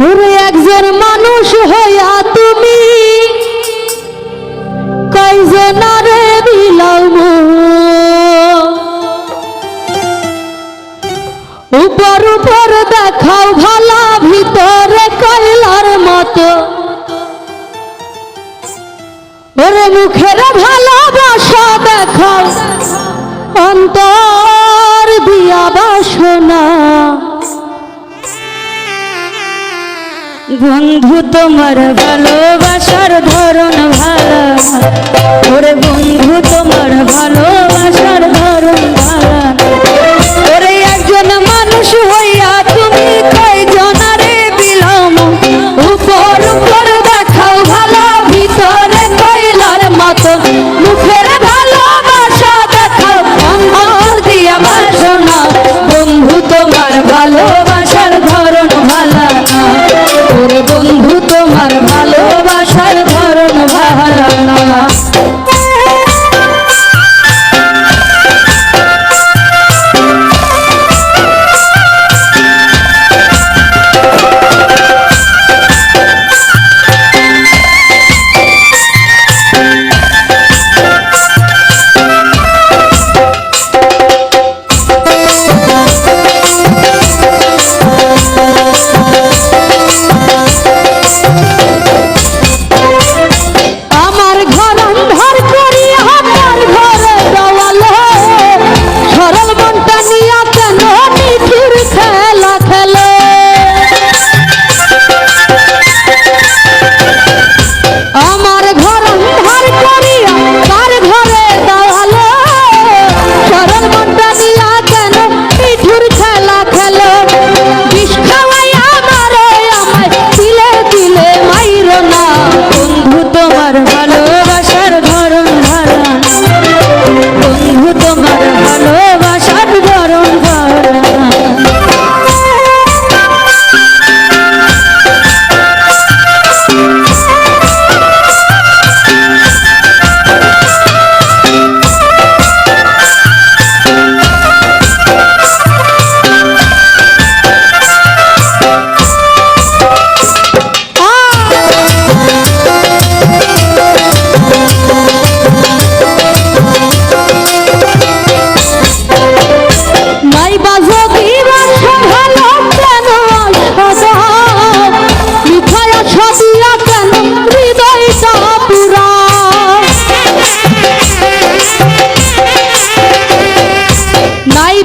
ওরে একজন মানুষ হইয়া তুমি। কয়জনারে বিলাম উপর উপর দেখাও ভালো বন্ধু তোমার ভালোবাসার ধরন ভালো। ওরে বন্ধু তোমার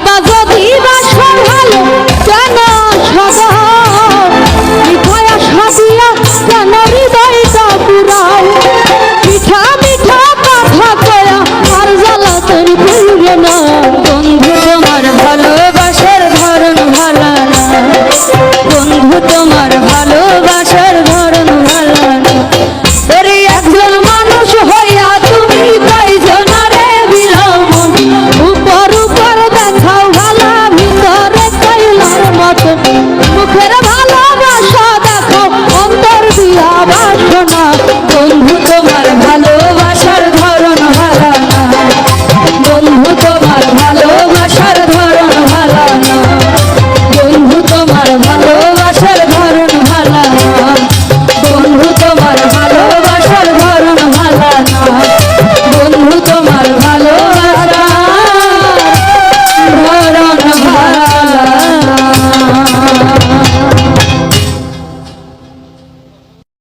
বা যদি বাসর ভালো কেন কেন